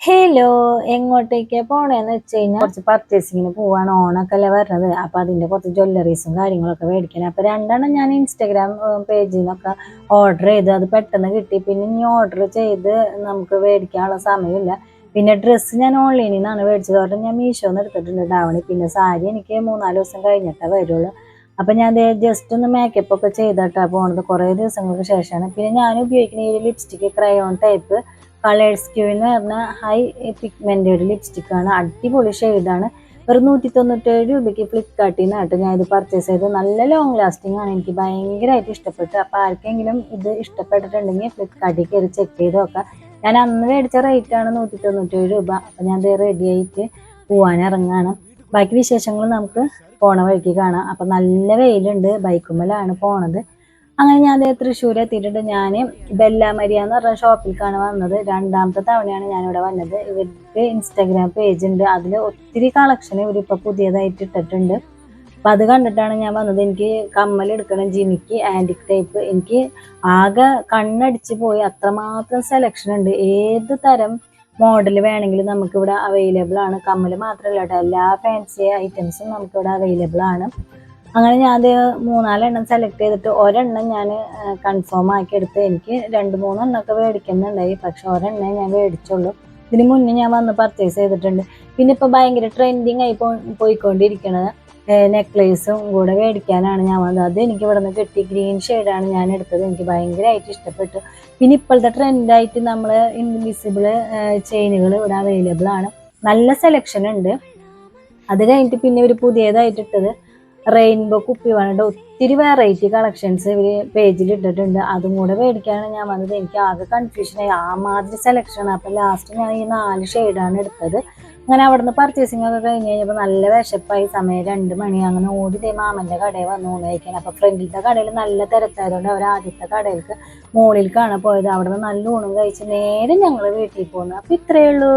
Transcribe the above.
Hello എങ്ങോട്ടേക്കാ പോണേന്ന് വെച്ച് കഴിഞ്ഞാൽ കുറച്ച് പർച്ചേസിങ്ങിന് പോവാണ് ഓണൊക്കെ അല്ലേ വരുന്നത് അപ്പൊ അതിന്റെ കുറച്ച് ജ്വല്ലറീസും കാര്യങ്ങളൊക്കെ മേടിക്കണം. അപ്പൊ രണ്ടെണ്ണം ഞാൻ ഇൻസ്റ്റാഗ്രാം പേജിൽ നിന്നൊക്കെ ഓർഡർ ചെയ്ത് അത് പെട്ടെന്ന് കിട്ടി. പിന്നെ ഇനി ഓർഡർ ചെയ്ത് നമുക്ക് മേടിക്കാനുള്ള സമയമില്ല. പിന്നെ ഡ്രസ്സ് ഞാൻ ഓൺലൈനിൽ നിന്നാണ് മേടിച്ചത്. ഓർഡർ ഞാൻ മീഷോന്ന് എടുത്തിട്ടുണ്ട് ഡാവണി പിന്നെ സാരി എനിക്ക് മൂന്നാൽ ദിവസം കഴിഞ്ഞിട്ടേ വരുള്ളൂ. അപ്പൊ ഞാൻ ജസ്റ്റ് ഒന്ന് മേക്കപ്പ് ഒക്കെ ചെയ്തിട്ടാ പോണത്. കുറേ ദിവസങ്ങൾക്ക് ശേഷമാണ്. പിന്നെ ഞാൻ ഉപയോഗിക്കുന്ന ഈ lipstick crayon type colours Q എന്ന് പറഞ്ഞ ഹൈ പിഗ്മെന്റ് ഒരു ലിപ്സ്റ്റിക് ആണ്. അടിപൊളി ഷെയ്ഡാണ് ഒരു നൂറ്റി തൊണ്ണൂറ്റേഴ് രൂപയ്ക്ക് ഫ്ലിപ്കാർട്ടിൽ നിന്നായിട്ട് ഞാൻ ഇത് പർച്ചേസ് ചെയ്ത് നല്ല ലോങ് ലാസ്റ്റിംഗ് ആണ്. എനിക്ക് ഭയങ്കരമായിട്ട് ഇഷ്ടപ്പെട്ടു. അപ്പോൾ ആർക്കെങ്കിലും ഇത് ഇഷ്ടപ്പെട്ടിട്ടുണ്ടെങ്കിൽ ഫ്ലിപ്കാർട്ടിൽ കയറി ചെക്ക് ചെയ്ത് നോക്കാം. ഞാൻ അന്ന് മേടിച്ച റേറ്റ് ആണ് നൂറ്റി തൊണ്ണൂറ്റേഴ് രൂപ. അപ്പം ഞാൻ ഇത് റെഡി ആയിട്ട് പോവാൻ ഇറങ്ങാണ്. ബാക്കി വിശേഷങ്ങൾ നമുക്ക് പോണ വഴിക്ക് കാണാം. അപ്പം നല്ല വെയിലുണ്ട്. ബൈക്കുമ്മലാണ് പോണത്. അങ്ങനെ ഞാൻ അതേ തൃശ്ശൂർ എത്തിയിട്ടുണ്ട്. ഞാൻ ബെല്ലാമരിയ എന്ന് പറഞ്ഞ ഷോപ്പിലേക്കാണ് വന്നത്. രണ്ടാമത്തെ തവണയാണ് ഞാനിവിടെ വന്നത്. ഇവർക്ക് ഇൻസ്റ്റാഗ്രാം പേജ് ഉണ്ട്. അതിൽ ഒത്തിരി കളക്ഷൻ ഇവരിപ്പോൾ പുതിയതായിട്ട് ഇട്ടിട്ടുണ്ട്. അപ്പം അത് കണ്ടിട്ടാണ് ഞാൻ വന്നത്. എനിക്ക് കമ്മൽ എടുക്കണം ജിമിക്ക് ആന്റിക് ടൈപ്പ് എനിക്ക് ആകെ കണ്ണടിച്ച് പോയി അത്രമാത്രം സെലക്ഷൻ ഉണ്ട്. ഏത് തരം മോഡൽ വേണമെങ്കിലും നമുക്കിവിടെ അവൈലബിൾ ആണ്. കമ്മൽ മാത്രമല്ല കേട്ടോ. എല്ലാ ഫാൻസി ഐറ്റംസും നമുക്കിവിടെ അവൈലബിൾ ആണ്. അങ്ങനെ ഞാൻ അത് മൂന്നാലെണ്ണം സെലക്ട് ചെയ്തിട്ട് ഒരെണ്ണം ഞാൻ കൺഫേം ആക്കി എടുത്ത് എനിക്ക് രണ്ട് മൂന്നെണ്ണമൊക്കെ മേടിക്കുന്നുണ്ടായി. പക്ഷെ ഒരെണ്ണേ ഞാൻ മേടിച്ചുള്ളൂ. ഇതിന് മുന്നേ ഞാൻ വന്ന് പർച്ചേസ് ചെയ്തിട്ടുണ്ട്. പിന്നെ ഇപ്പോൾ ഭയങ്കര ട്രെൻഡിങ് ആയി പോയിക്കൊണ്ടിരിക്കുന്നത് നെക്ലേസും കൂടെ മേടിക്കാനാണ് ഞാൻ വന്നത്. അത് എനിക്ക് ഇവിടെ നിന്ന് കിട്ടി ഗ്രീൻ ഷെയ്ഡാണ് ഞാൻ എടുത്തത്. എനിക്ക് ഭയങ്കരമായിട്ട് ഇഷ്ടപ്പെട്ടു. പിന്നെ ഇപ്പോഴത്തെ ട്രെൻഡായിട്ട് നമ്മൾ ഇൻവിസിബിൾ ചെയിനുകൾ ഇവിടെ അവൈലബിൾ ആണ്. നല്ല സെലക്ഷൻ ഉണ്ട്. അത് കഴിഞ്ഞിട്ട് പിന്നെ ഒരു പുതിയതായിട്ട് ഇട്ടത് റെയിൻബോ കുപ്പി വേണ്ട ഒത്തിരി വെറൈറ്റി കളക്ഷൻസ് ഇവർ പേജിൽ ഇട്ടിട്ടുണ്ട്. അതും കൂടെ മേടിക്കാനാണ് ഞാൻ വന്നത്. എനിക്ക് ആകെ കൺഫ്യൂഷനായി ആ മാതിരി സെലക്ഷൻ അപ്പം ലാസ്റ്റ് ഞാൻ ഈ നാല് ഷെയ്ഡാണ് എടുത്തത്. അങ്ങനെ അവിടുന്ന് പർച്ചേസിംഗ് ഒക്കെ കഴിഞ്ഞ് കഴിഞ്ഞപ്പോൾ നല്ല വിശപ്പായി. സമയം രണ്ട് മണി. അങ്ങനെ ഓടി തേ മാമന്റെ കടയിൽ വന്ന് കഴിക്കാൻ. അപ്പോൾ ഫ്രണ്ടിലത്തെ കടയിൽ നല്ല തിരക്കായതുകൊണ്ട് അവർ ആദ്യത്തെ കടയിലേക്ക് മുകളിലേക്കാണ് പോയത്. അവിടെ നിന്ന് നല്ല ഊണും കഴിച്ച് നേരെ ഞങ്ങൾ വീട്ടിൽ പോകുന്നത് അപ്പോൾ ഇത്രയേ ഉള്ളൂ.